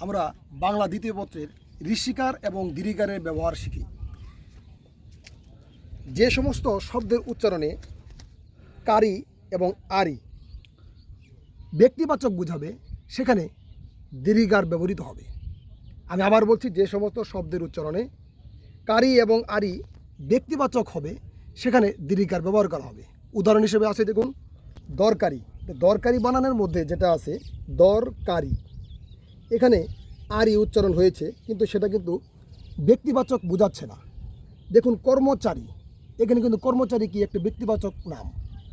আমরা বাংলা দ্বিতীয় পত্রের ঋষিকার এবং দীর্ঘিকারের ব্যবহার শিখি। যে সমস্ত শব্দের উচ্চারণে কারি এবং আরি ব্যক্তিবাচক বুঝাবে, সেখানে দীর্ঘিকার ব্যবহৃত হবে। আমি আবার বলছি, যে সমস্ত শব্দের উচ্চারণে কারি এবং আরি ব্যক্তিবাচক হবে, সেখানে দীর্ঘিকার ব্যবহার করা হবে। উদাহরণ হিসেবে আছে দেখুন, দরকারি। দরকারি বানানোর মধ্যে যেটা আছে, দরকারি। এখানে আরি উচ্চারণ হয়েছে, কিন্তু সেটা কিন্তু ব্যক্তিবাচক বোঝাচ্ছে না। দেখুন, কর্মচারী। এখানে কিন্তু কর্মচারী কি একটা ব্যক্তিবাচক নাম?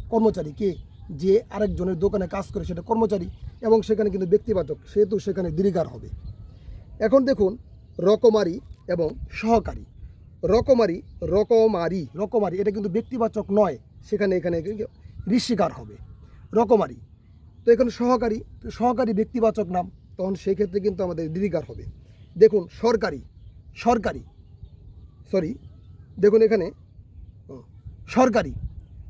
কর্মচারী কে? যে আরেকজনের দোকানে কাজ করে সেটা কর্মচারী, এবং সেখানে কিন্তু ব্যক্তিবাচক, সেহেতু সেখানে দীর্ঘার হবে। এখন দেখুন, রকমারি এবং সহকারী। রকমারি রকমারি রকমারি, এটা কিন্তু ব্যক্তিবাচক নয়। সেখানে এখানে ঋষিকার হবে। রকমারি। তো এখানে সহকারী সহকারী ব্যক্তিবাচক নাম। তখন সেই ক্ষেত্রে কিন্তু আমাদের দীর্ঘার হবে। দেখুন, সরকারি সরকারি সরি দেখুন এখানে সরকারি।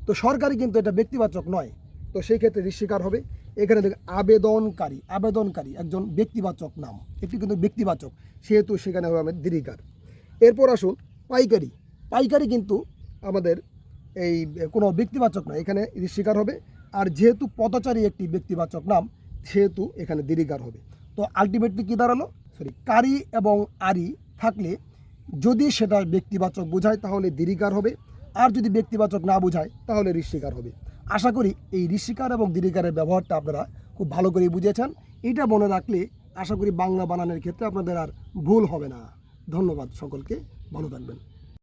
তো সরকারি কিন্তু এটা ব্যক্তিবাচক নয়। তো সেই ক্ষেত্রে ঋষিকার হবে। এখানে দেখুন, আবেদনকারী আবেদনকারী একজন ব্যক্তিবাচক নাম। এটি কিন্তু ব্যক্তিবাচক, সেহেতু সেখানে হবে আমাদের দীর্ঘিকার এরপর আসুন, পাইকারি। পাইকারি কিন্তু আমাদের এই কোনো ব্যক্তিবাচক নয়। এখানে ঋষিকার হবে। আর যেহেতু পদচারী একটি ব্যক্তিবাচক নাম, সেহেতু এখানে দীর্ঘিকার হবে। তো আলটিমেটলি কী দাঁড়াল? সরি কারি এবং আরি থাকলে যদি সেটা ব্যক্তিবাচক বোঝায়, তাহলে দীর্ঘিকার হবে। আর যদি ব্যক্তিবাচক না বোঝায়, তাহলে ঋষিকার হবে। আশা করি এই ঋষিকার এবং দীর্ঘিকারের ব্যবহারটা আপনারা খুব ভালো করে বুঝেছেন। এটা মনে রাখলে আশা করি বাংলা বানানোর ক্ষেত্রে আপনাদের আর ভুল হবে না। ধন্যবাদ সকলকে। ভালো থাকবেন।